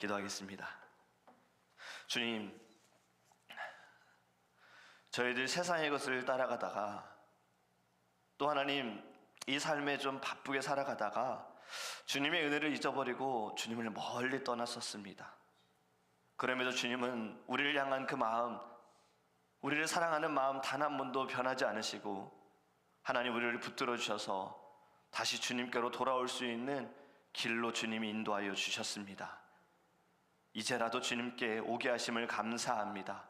기도하겠습니다. 주님, 저희들 세상의 것을 따라가다가 또 하나님 이 삶에 좀 바쁘게 살아가다가 주님의 은혜를 잊어버리고 주님을 멀리 떠났었습니다. 그럼에도 주님은 우리를 향한 그 마음, 우리를 사랑하는 마음 단 한 번도 변하지 않으시고 하나님 우리를 붙들어 주셔서 다시 주님께로 돌아올 수 있는 길로 주님이 인도하여 주셨습니다. 이제라도 주님께 오게 하심을 감사합니다.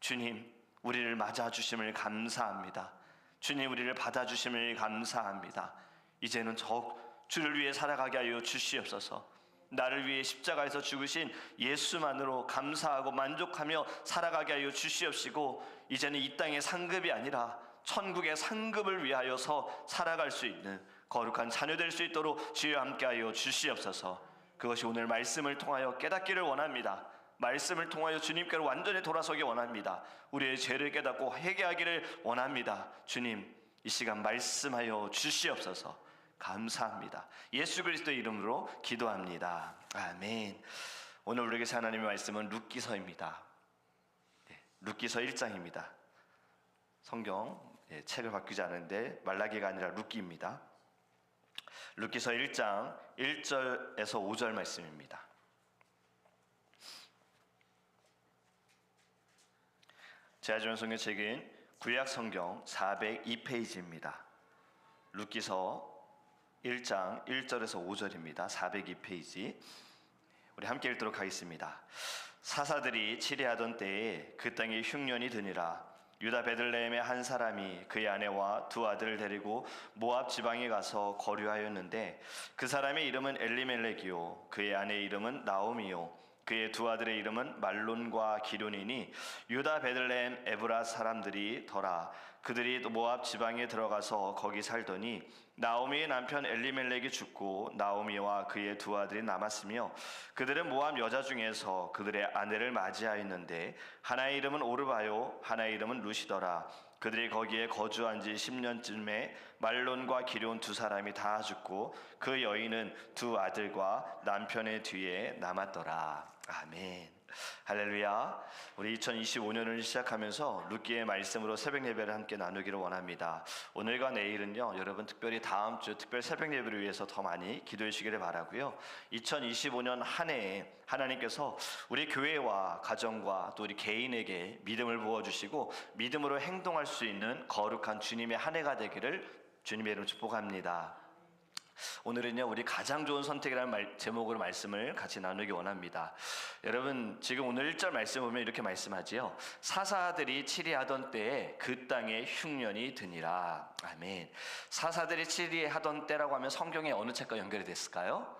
주님, 우리를 맞아 주심을 감사합니다. 주님, 우리를 받아 주심을 감사합니다. 이제는 저 주를 위해 살아가게 하여 주시옵소서. 나를 위해 십자가에서 죽으신 예수만으로 감사하고 만족하며 살아가게 하여 주시옵시고 이제는 이 땅의 상급이 아니라 천국의 상급을 위하여서 살아갈 수 있는 거룩한 자녀 될 수 있도록 주여 함께 하여 주시옵소서. 그것이 오늘 말씀을 통하여 깨닫기를 원합니다. 말씀을 통하여 주님께로 완전히 돌아서기 원합니다. 우리의 죄를 깨닫고 회개하기를 원합니다. 주님, 이 시간 말씀하여 주시옵소서. 감사합니다. 예수 그리스도의 이름으로 기도합니다. 아멘. 오늘 우리에게 하나님의 말씀은 룻기서입니다. 네, 룻기서 1장입니다. 성경 예, 책을 바뀌지 않은데 말라기가 아니라 룻기입니다. 룻기서 1장 1절에서 5절 말씀입니다. 제가 주는 성경책은 구약 성경 402페이지입니다. 룻기서 1장 1절에서 5절입니다. 402페이지. 우리 함께 읽도록 하겠습니다. 사사들이 치리하던 때에 그 땅에 흉년이 드니라 유다 베들레헴의 한 사람이 그의 아내와 두 아들을 데리고 모압 지방에 가서 거류하였는데 그 사람의 이름은 엘리멜렉이요. 그의 아내의 이름은 나오미요. 그의 두 아들의 이름은 말론과 기륜이니 유다 베들레헴 에브라 사람들이 더라. 그들이 모압 지방에 들어가서 거기 살더니 나오미의 남편 엘리멜렉이 죽고 나오미와 그의 두 아들이 남았으며 그들은 모압 여자 중에서 그들의 아내를 맞이하였는데 하나의 이름은 오르바요 하나의 이름은 루시더라 그들이 거기에 거주한 지 10년쯤에 말론과 기룡 두 사람이 다 죽고 그 여인은 두 아들과 남편의 뒤에 남았더라. 아멘. 할렐루야. 우리 2025년을 시작하면서 룻기의 말씀으로 새벽 예배를 함께 나누기를 원합니다. 오늘과 내일은요, 여러분 특별히 다음 주 특별 새벽 예배를 위해서 더 많이 기도해 주시기를 바라고요. 2025년 한 해에 하나님께서 우리 교회와 가정과 또 우리 개인에게 믿음을 부어 주시고 믿음으로 행동할 수 있는 거룩한 주님의 한 해가 되기를 주님의 이름으로 축복합니다. 오늘은요 우리 가장 좋은 선택이라는 말, 제목으로 말씀을 같이 나누기 원합니다. 여러분 지금 오늘 1절 말씀 보면 이렇게 말씀하지요. 사사들이 치리하던 때에 그 땅에 흉년이 드니라. 아멘. 사사들이 치리하던 때라고 하면 성경의 어느 책과 연결이 됐을까요?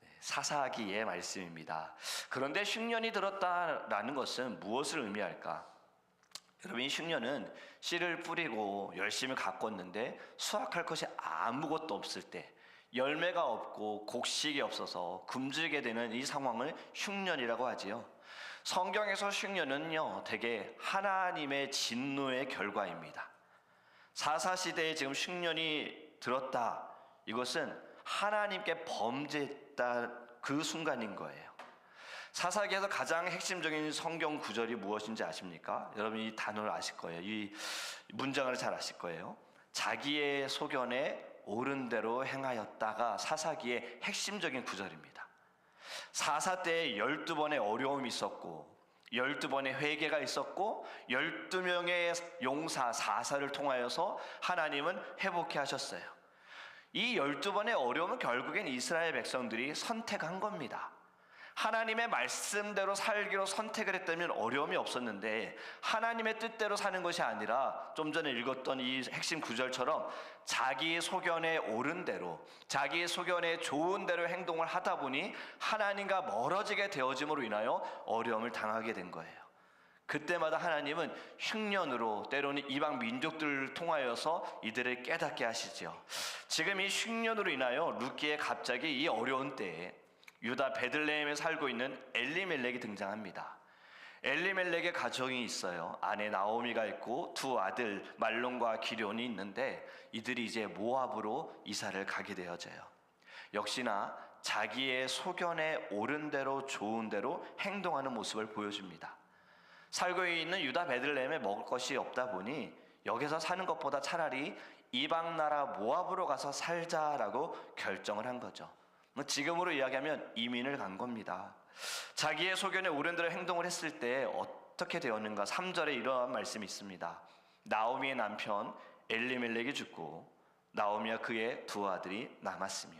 네, 사사기의 말씀입니다. 그런데 흉년이 들었다라는 것은 무엇을 의미할까? 여러분 이 흉년은 씨를 뿌리고 열심히 가꿨는데 수확할 것이 아무것도 없을 때 열매가 없고 곡식이 없어서 굶주리게 되는 이 상황을 흉년이라고 하지요. 성경에서 흉년은요, 대개 하나님의 진노의 결과입니다. 사사 시대에 지금 흉년이 들었다. 이것은 하나님께 범죄했다 그 순간인 거예요. 사사기에서 가장 핵심적인 성경 구절이 무엇인지 아십니까? 여러분 이 단어를 아실 거예요. 이 문장을 잘 아실 거예요. 자기의 소견에 옳은 대로 행하였다가 사사기의 핵심적인 구절입니다. 사사 때 열두 번의 어려움이 있었고 열두 번의 회개가 있었고 열두 명의 용사 사사를 통하여서 하나님은 회복해 하셨어요. 이 열두 번의 어려움은 결국엔 이스라엘 백성들이 선택한 겁니다. 하나님의 말씀대로 살기로 선택을 했다면 어려움이 없었는데 하나님의 뜻대로 사는 것이 아니라 좀 전에 읽었던 이 핵심 구절처럼 자기 소견에 옳은 대로 자기 소견에 좋은 대로 행동을 하다 보니 하나님과 멀어지게 되어짐으로 인하여 어려움을 당하게 된 거예요. 그때마다 하나님은 흉년으로 때로는 이방 민족들을 통하여서 이들을 깨닫게 하시죠. 지금 이 흉년으로 인하여 룻기에 갑자기 이 어려운 때에 유다 베들레헴에 살고 있는 엘리멜렉이 등장합니다. 엘리멜렉의 가정이 있어요. 아내 나오미가 있고 두 아들 말론과 기련이 있는데 이들이 이제 모압으로 이사를 가게 되어져요. 역시나 자기의 소견에 옳은 대로 좋은 대로 행동하는 모습을 보여줍니다. 살고 있는 유다 베들레헴에 먹을 것이 없다 보니 여기서 사는 것보다 차라리 이방 나라 모압으로 가서 살자라고 결정을 한 거죠. 뭐 지금으로 이야기하면 이민을 간 겁니다. 자기의 소견에 옳은 대로 행동을 했을 때 어떻게 되었는가? 3절에 이러한 말씀이 있습니다. 나오미의 남편 엘리멜렉이 죽고 나오미와 그의 두 아들이 남았으며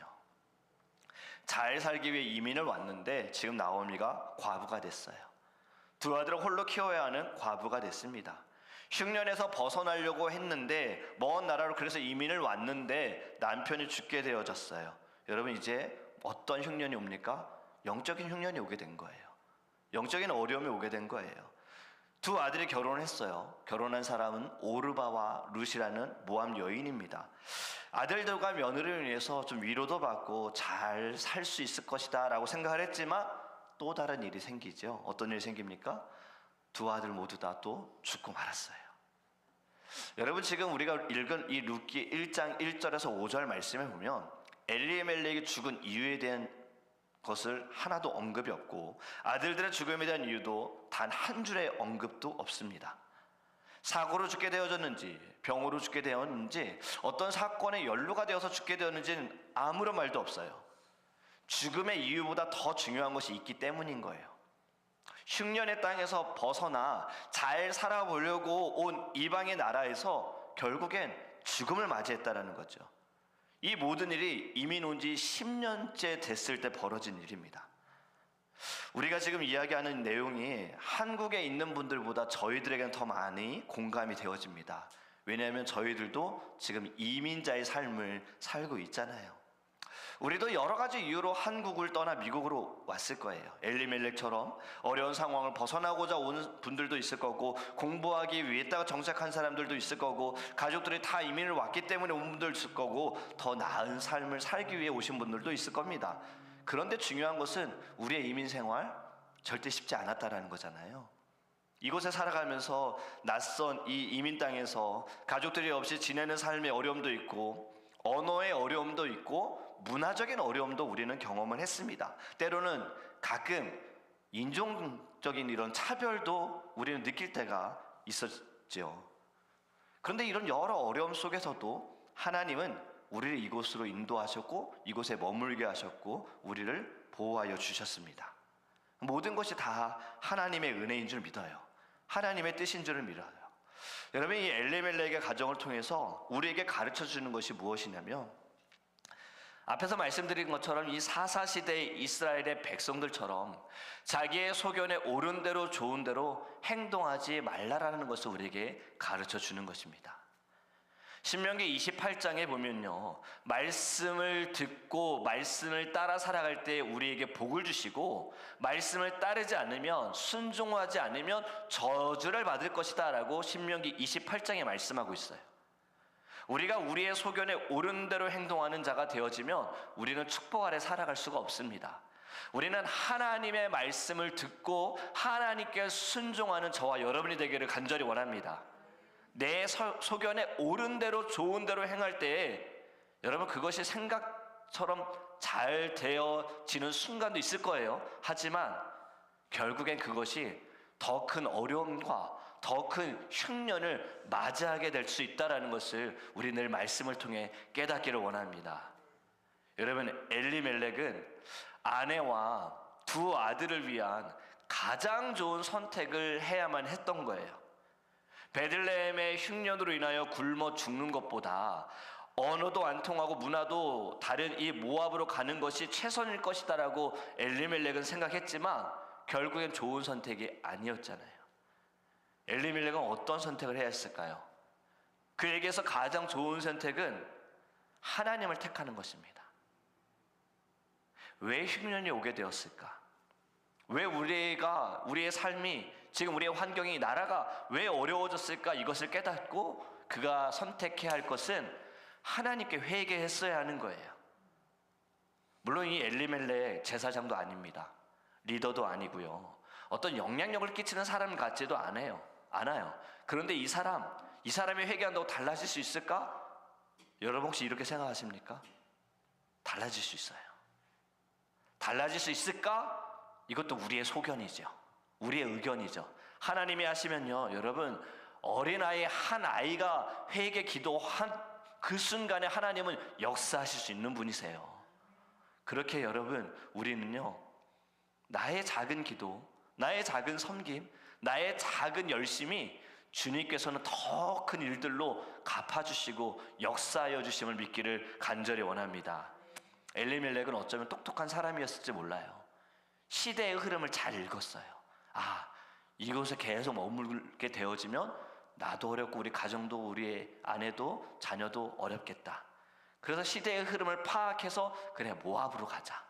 잘 살기 위해 이민을 왔는데 지금 나오미가 과부가 됐어요. 두 아들을 홀로 키워야 하는 과부가 됐습니다. 흉년에서 벗어나려고 했는데 먼 나라로 그래서 이민을 왔는데 남편이 죽게 되어졌어요. 여러분 이제 어떤 흉년이 옵니까? 영적인 흉년이 오게 된 거예요. 영적인 어려움이 오게 된 거예요. 두 아들이 결혼을 했어요. 결혼한 사람은 오르바와 룻이라는 모함 여인입니다. 아들들과 며느리를 위해서 좀 위로도 받고 잘 살 수 있을 것이다 라고 생각을 했지만 또 다른 일이 생기죠. 어떤 일이 생깁니까? 두 아들 모두 다 또 죽고 말았어요. 여러분 지금 우리가 읽은 이 룻기 1장 1절에서 5절 말씀에 보면 엘리멜렉이 죽은 이유에 대한 것을 하나도 언급이 없고 아들들의 죽음에 대한 이유도 단 한 줄의 언급도 없습니다. 사고로 죽게 되어졌는지 병으로 죽게 되었는지 어떤 사건에 연루가 되어서 죽게 되었는지는 아무런 말도 없어요. 죽음의 이유보다 더 중요한 것이 있기 때문인 거예요. 흉년의 땅에서 벗어나 잘 살아보려고 온 이방의 나라에서 결국엔 죽음을 맞이했다라는 거죠. 이 모든 일이 이민 온 지 10년째 됐을 때 벌어진 일입니다. 우리가 지금 이야기하는 내용이 한국에 있는 분들보다 저희들에게는 더 많이 공감이 되어집니다. 왜냐하면 저희들도 지금 이민자의 삶을 살고 있잖아요. 우리도 여러 가지 이유로 한국을 떠나 미국으로 왔을 거예요. 엘리멜렉처럼 어려운 상황을 벗어나고자 온 분들도 있을 거고 공부하기 위해다가 정착한 사람들도 있을 거고 가족들이 다 이민을 왔기 때문에 온 분들 있을 거고 더 나은 삶을 살기 위해 오신 분들도 있을 겁니다. 그런데 중요한 것은 우리의 이민 생활 절대 쉽지 않았다라는 거잖아요. 이곳에 살아가면서 낯선 이 이민 땅에서 가족들이 없이 지내는 삶의 어려움도 있고 언어의 어려움도 있고 문화적인 어려움도 우리는 경험을 했습니다. 때로는 가끔 인종적인 이런 차별도 우리는 느낄 때가 있었죠. 그런데 이런 여러 어려움 속에서도 하나님은 우리를 이곳으로 인도하셨고 이곳에 머물게 하셨고 우리를 보호하여 주셨습니다. 모든 것이 다 하나님의 은혜인 줄 믿어요. 하나님의 뜻인 줄을 믿어요. 여러분 이 엘레멜렉의 가정을 통해서 우리에게 가르쳐 주는 것이 무엇이냐면 앞에서 말씀드린 것처럼 이 사사 시대의 이스라엘의 백성들처럼 자기의 소견에 옳은 대로 좋은 대로 행동하지 말라라는 것을 우리에게 가르쳐 주는 것입니다. 신명기 28장에 보면요. 말씀을 듣고 말씀을 따라 살아갈 때 우리에게 복을 주시고 말씀을 따르지 않으면 순종하지 않으면 저주를 받을 것이다라고 신명기 28장에 말씀하고 있어요. 우리가 우리의 소견에 옳은 대로 행동하는 자가 되어지면 우리는 축복 아래 살아갈 수가 없습니다. 우리는 하나님의 말씀을 듣고 하나님께 순종하는 저와 여러분이 되기를 간절히 원합니다. 내 서- 소견에 옳은 대로 좋은 대로 행할 때에 여러분 그것이 생각처럼 잘 되어지는 순간도 있을 거예요. 하지만 결국엔 그것이 더 큰 어려움과 더 큰 흉년을 맞이하게 될 수 있다라는 것을 우리 늘 말씀을 통해 깨닫기를 원합니다. 여러분 엘리멜렉은 아내와 두 아들을 위한 가장 좋은 선택을 해야만 했던 거예요. 베들레헴의 흉년으로 인하여 굶어 죽는 것보다 언어도 안 통하고 문화도 다른 이 모압으로 가는 것이 최선일 것이다라고 엘리멜렉은 생각했지만 결국엔 좋은 선택이 아니었잖아요. 엘리멜렉은 어떤 선택을 해야 했을까요? 그에게서 가장 좋은 선택은 하나님을 택하는 것입니다. 왜 흉년이 오게 되었을까? 왜 우리가 우리의 삶이 지금 우리의 환경이 나라가 왜 어려워졌을까 이것을 깨닫고 그가 선택해야 할 것은 하나님께 회개했어야 하는 거예요. 물론 이 엘리멜렉 제사장도 아닙니다. 리더도 아니고요. 어떤 영향력을 끼치는 사람 같지도 않아요. 않아요. 그런데 이 사람, 이 사람이 회개한다고 달라질 수 있을까? 여러분 혹시 이렇게 생각하십니까? 달라질 수 있어요. 달라질 수 있을까? 이것도 우리의 소견이죠. 우리의 의견이죠. 하나님이 하시면요, 여러분 어린아이 한 아이가 회개 기도한 그 순간에 하나님은 역사하실 수 있는 분이세요. 그렇게 여러분 우리는요 나의 작은 기도, 나의 작은 섬김, 나의 작은 열심이 주님께서는 더 큰 일들로 갚아주시고 역사하여 주심을 믿기를 간절히 원합니다. 엘리멜렉은 어쩌면 똑똑한 사람이었을지 몰라요. 시대의 흐름을 잘 읽었어요. 아, 이곳에 계속 머물게 되어지면 나도 어렵고 우리 가정도 우리 아내도 자녀도 어렵겠다. 그래서 시대의 흐름을 파악해서 그래 모압으로 가자.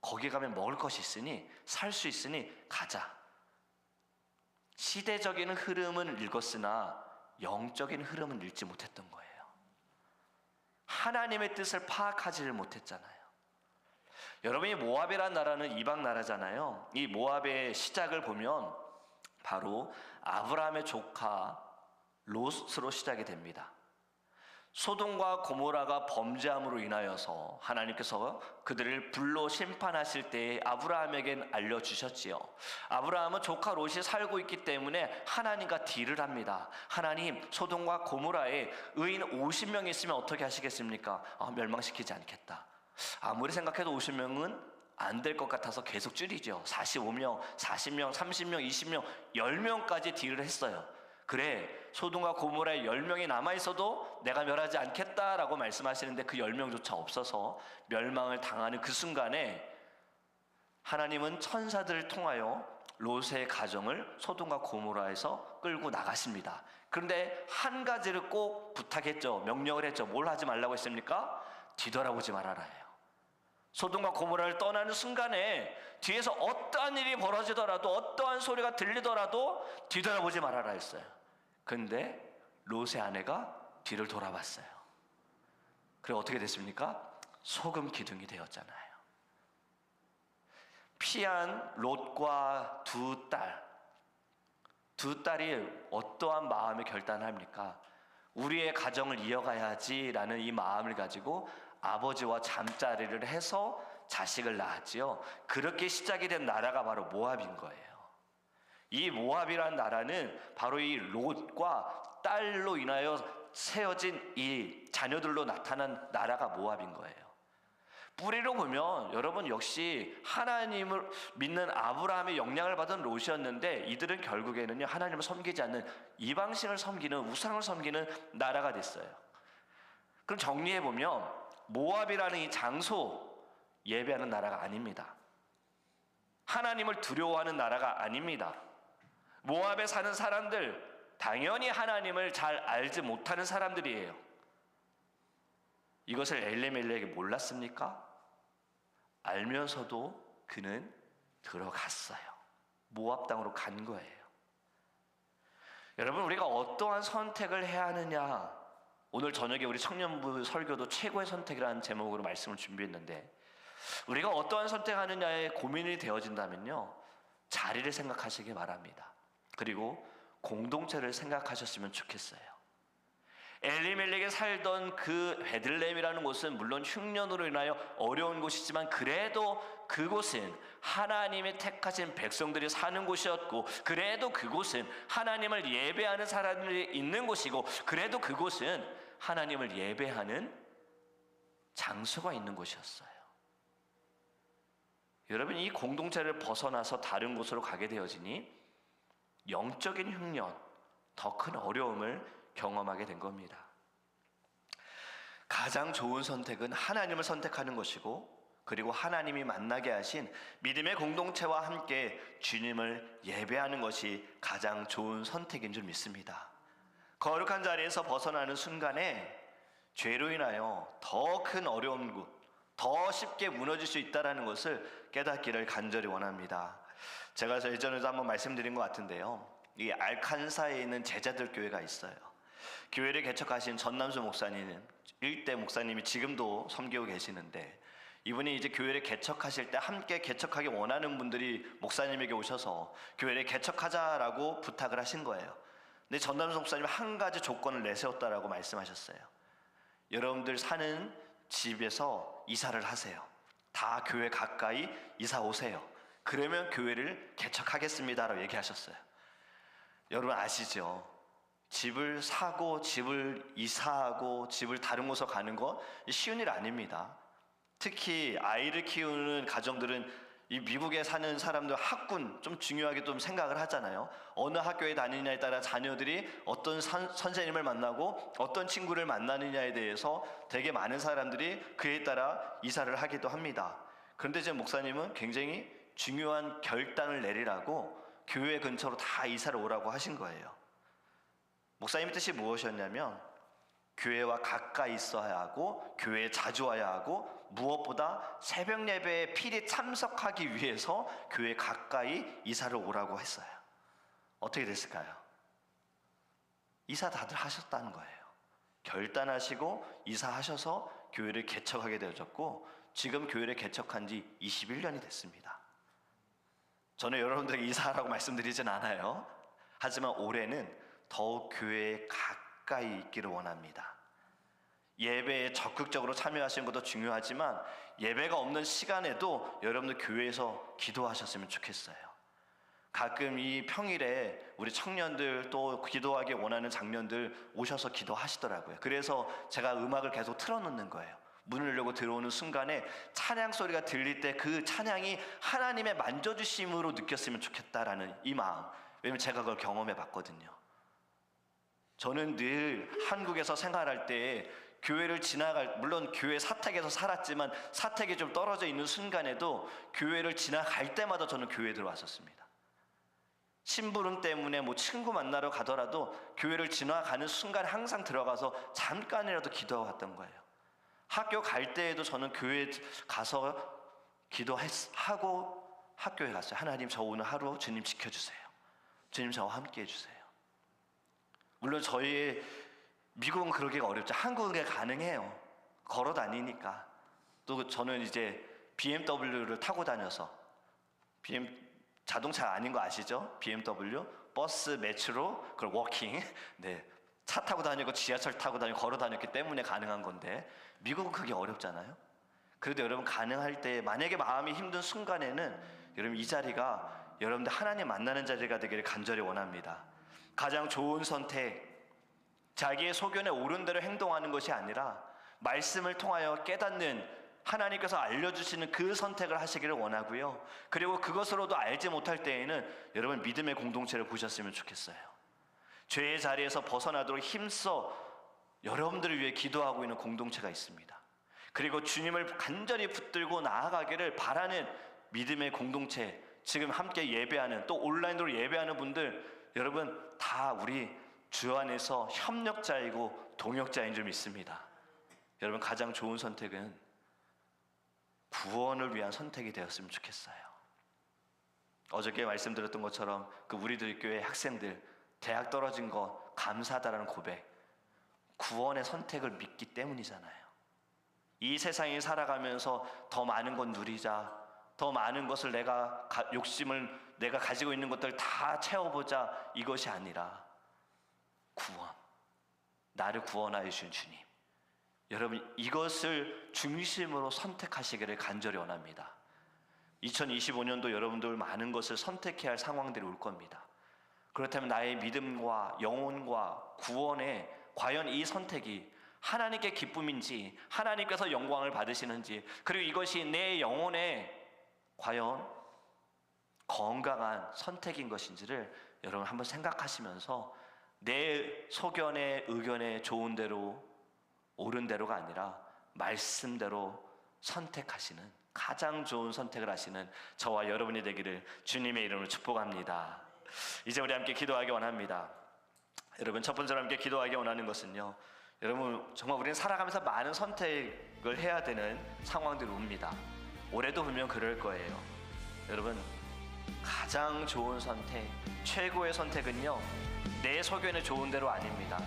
거기 가면 먹을 것이 있으니 살 수 있으니 가자. 시대적인 흐름은 읽었으나 영적인 흐름은 읽지 못했던 거예요. 하나님의 뜻을 파악하지를 못했잖아요. 여러분이 모압이라는 나라는 이방 나라잖아요. 이 모압의 시작을 보면 바로 아브라함의 조카 롯으로 시작이 됩니다. 소돔과 고모라가 범죄함으로 인하여서 하나님께서 그들을 불로 심판하실 때에 아브라함에겐 알려주셨지요. 아브라함은 조카 롯이 살고 있기 때문에 하나님과 딜을 합니다. 하나님, 소돔과 고모라에 의인 50명 있으면 어떻게 하시겠습니까? 아, 멸망시키지 않겠다. 아무리 생각해도 50명은 안 될 것 같아서 계속 줄이죠. 45명, 40명, 30명, 20명, 10명까지 딜을 했어요. 그래 소돔과 고모라에 10명이 남아있어도 내가 멸하지 않겠다라고 말씀하시는데 그 10명조차 없어서 멸망을 당하는 그 순간에 하나님은 천사들을 통하여 롯의 가정을 소돔과 고모라에서 끌고 나가십니다. 그런데 한 가지를 꼭 부탁했죠. 명령을 했죠. 뭘 하지 말라고 했습니까? 뒤돌아보지 말아라 해요. 소돔과 고모라를 떠나는 순간에 뒤에서 어떠한 일이 벌어지더라도 어떠한 소리가 들리더라도 뒤돌아보지 말아라 했어요. 근데 롯의 아내가 뒤를 돌아봤어요. 그래 어떻게 됐습니까? 소금 기둥이 되었잖아요. 피한 롯과 두 딸, 두 딸이 어떠한 마음의 결단을 합니까? 우리의 가정을 이어가야지라는 이 마음을 가지고 아버지와 잠자리를 해서 자식을 낳았지요. 그렇게 시작이 된 나라가 바로 모압인 거예요. 이 모압이라는 나라는 바로 이 롯과 딸로 인하여 세워진 이 자녀들로 나타난 나라가 모압인 거예요. 뿌리로 보면 여러분 역시 하나님을 믿는 아브라함의 영향을 받은 롯이었는데 이들은 결국에는요 하나님을 섬기지 않는 이방신을 섬기는 우상을 섬기는 나라가 됐어요. 그럼 정리해 보면 모압이라는 이 장소 예배하는 나라가 아닙니다. 하나님을 두려워하는 나라가 아닙니다. 모압에 사는 사람들 당연히 하나님을 잘 알지 못하는 사람들이에요. 이것을 엘레멜렉이 몰랐습니까? 알면서도 그는 들어갔어요. 모압 땅으로 간 거예요. 여러분 우리가 어떠한 선택을 해야 하느냐? 오늘 저녁에 우리 청년부 설교도 최고의 선택이라는 제목으로 말씀을 준비했는데 우리가 어떠한 선택하느냐에 고민이 되어진다면요. 자리를 생각하시기 바랍니다. 그리고 공동체를 생각하셨으면 좋겠어요. 엘리멜렉에 살던 그 베들렘이라는 곳은 물론 흉년으로 인하여 어려운 곳이지만 그래도 그곳은 하나님의 택하신 백성들이 사는 곳이었고 그래도 그곳은 하나님을 예배하는 사람들이 있는 곳이고 그래도 그곳은 하나님을 예배하는 장소가 있는 곳이었어요. 여러분 이 공동체를 벗어나서 다른 곳으로 가게 되어지니 영적인 흉년, 더 큰 어려움을 경험하게 된 겁니다. 가장 좋은 선택은 하나님을 선택하는 것이고, 그리고 하나님이 만나게 하신 믿음의 공동체와 함께 주님을 예배하는 것이 가장 좋은 선택인 줄 믿습니다. 거룩한 자리에서 벗어나는 순간에 죄로 인하여 더 큰 어려움, 더 쉽게 무너질 수 있다는 것을 깨닫기를 간절히 원합니다. 제가 예전에도 한번 말씀드린 것 같은데요. 이 알칸사에 있는 제자들 교회가 있어요. 교회를 개척하신 전남수 목사님, 일대 목사님이 지금도 섬기고 계시는데 이분이 이제 교회를 개척하실 때 함께 개척하기 원하는 분들이 목사님에게 오셔서 교회를 개척하자라고 부탁을 하신 거예요. 근데 전남수 목사님 한 가지 조건을 내세웠다라고 말씀하셨어요. 여러분들 사는 집에서 이사를 하세요. 다 교회 가까이 이사 오세요. 그러면 교회를 개척하겠습니다라고 얘기하셨어요. 여러분 아시죠? 집을 사고 집을 이사하고 집을 다른 곳으로 가는 거 쉬운 일 아닙니다. 특히 아이를 키우는 가정들은 이 미국에 사는 사람들 학군 좀 중요하게 좀 생각을 하잖아요. 어느 학교에 다니냐에 따라 자녀들이 어떤 선, 선생님을 만나고 어떤 친구를 만나느냐에 대해서 되게 많은 사람들이 그에 따라 이사를 하기도 합니다. 그런데 제 목사님은 굉장히 중요한 결단을 내리라고 교회 근처로 다 이사를 오라고 하신 거예요. 목사님 뜻이 무엇이었냐면 교회와 가까이 있어야 하고 교회에 자주 와야 하고 무엇보다 새벽 예배에 필히 참석하기 위해서 교회 가까이 이사를 오라고 했어요. 어떻게 됐을까요? 이사 다들 하셨다는 거예요. 결단하시고 이사하셔서 교회를 개척하게 되어졌고 지금 교회를 개척한 지 21년이 됐습니다. 저는 여러분들에게 이사하라고 말씀드리진 않아요. 하지만 올해는 더욱 교회에 가까이 있기를 원합니다. 예배에 적극적으로 참여하시는 것도 중요하지만 예배가 없는 시간에도 여러분들 교회에서 기도하셨으면 좋겠어요. 가끔 이 평일에 우리 청년들 또 기도하기 원하는 장년들 오셔서 기도하시더라고요. 그래서 제가 음악을 계속 틀어놓는 거예요. 문을 열고 들어오는 순간에 찬양 소리가 들릴 때 그 찬양이 하나님의 만져주심으로 느꼈으면 좋겠다라는 이 마음. 왜냐면 제가 그걸 경험해 봤거든요. 저는 늘 한국에서 생활할 때 교회를 지나갈 물론 교회 사택에서 살았지만 사택이 좀 떨어져 있는 순간에도 교회를 지나갈 때마다 저는 교회에 들어왔었습니다. 심부름 때문에 뭐 친구 만나러 가더라도 교회를 지나가는 순간 항상 들어가서 잠깐이라도 기도하고 갔던 거예요. 학교 갈 때에도 저는 교회에 가서 기도하고 학교에 갔어요. 하나님 저 오늘 하루 주님 지켜주세요. 주님 저와 함께 해주세요. 물론 저희 미국은 그러기가 어렵죠. 그게 가능해요. 걸어 다니니까. 또 저는 이제 BMW를 타고 다녀서 BM 자동차 아닌 거 아시죠? BMW 버스, 메트로, 그리고 워킹. 네. 차 타고 다니고 지하철 타고 다니고 걸어 다녔기 때문에 가능한 건데 미국은 그게 어렵잖아요. 그래도 여러분 가능할 때 만약에 마음이 힘든 순간에는 여러분 이 자리가 여러분들 하나님 만나는 자리가 되기를 간절히 원합니다. 가장 좋은 선택 자기의 소견에 옳은 대로 행동하는 것이 아니라 말씀을 통하여 깨닫는 하나님께서 알려주시는 그 선택을 하시기를 원하고요. 그리고 그것으로도 알지 못할 때에는 여러분 믿음의 공동체를 보셨으면 좋겠어요. 죄의 자리에서 벗어나도록 힘써 여러분들을 위해 기도하고 있는 공동체가 있습니다. 그리고 주님을 간절히 붙들고 나아가기를 바라는 믿음의 공동체, 지금 함께 예배하는 또 온라인으로 예배하는 분들 여러분 다 우리 주 안에서 협력자이고 동역자인 줄 믿습니다. 여러분 가장 좋은 선택은 구원을 위한 선택이 되었으면 좋겠어요. 어저께 말씀드렸던 것처럼 그 우리들 교회 학생들 대학 떨어진 거 감사하다라는 고백 구원의 선택을 믿기 때문이잖아요. 이 세상에 살아가면서 더 많은 것 누리자, 더 많은 것을 내가 욕심을 내가 가지고 있는 것들 다 채워보자 이것이 아니라 구원, 나를 구원하여 주신 주님. 여러분 이것을 중심으로 선택하시기를 간절히 원합니다. 2025년도 여러분들 많은 것을 선택해야 할 상황들이 올 겁니다. 그렇다면 나의 믿음과 영혼과 구원에 과연 이 선택이 하나님께 기쁨인지 하나님께서 영광을 받으시는지 그리고 이것이 내 영혼에 과연 건강한 선택인 것인지를 여러분 한번 생각하시면서 내 소견에 의견에 좋은 대로 옳은 대로가 아니라 말씀대로 선택하시는 가장 좋은 선택을 하시는 저와 여러분이 되기를 주님의 이름으로 축복합니다. 이제 우리 함께 기도하기 원합니다. 여러분 첫 번째로 함께 기도하기 원하는 것은요. 여러분 정말 우리는 살아가면서 많은 선택을 해야 되는 상황들이 옵니다. 올해도 분명 그럴 거예요. 여러분 가장 좋은 선택, 최고의 선택은요. 내 소견에 좋은 대로 아닙니다.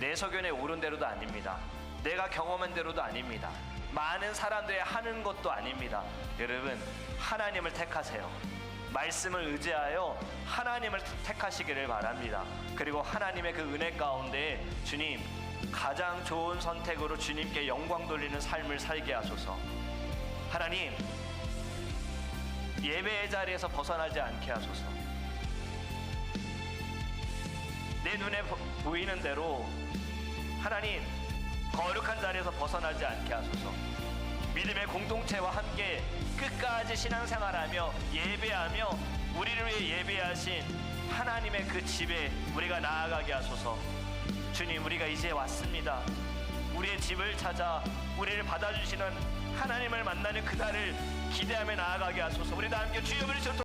내 소견에 옳은 대로도 아닙니다. 내가 경험한 대로도 아닙니다. 많은 사람들이 하는 것도 아닙니다. 여러분 하나님을 택하세요. 말씀을 의지하여 하나님을 택하시기를 바랍니다. 그리고 하나님의 그 은혜 가운데 주님 가장 좋은 선택으로 주님께 영광 돌리는 삶을 살게 하소서. 하나님 예배의 자리에서 벗어나지 않게 하소서. 내 눈에 보- 보이는 대로 하나님 거룩한 자리에서 벗어나지 않게 하소서. 믿음의 공동체와 함께 끝까지 신앙생활하며 예배하며 우리를 위해 예배하신 하나님의 그 집에 우리가 나아가게 하소서. 주님, 우리가 이제 왔습니다. 우리의 집을 찾아 우리를 받아주시는 하나님을 만나는 그날을 기대하며 나아가게 하소서. 우리 다 함께 주여 부르시고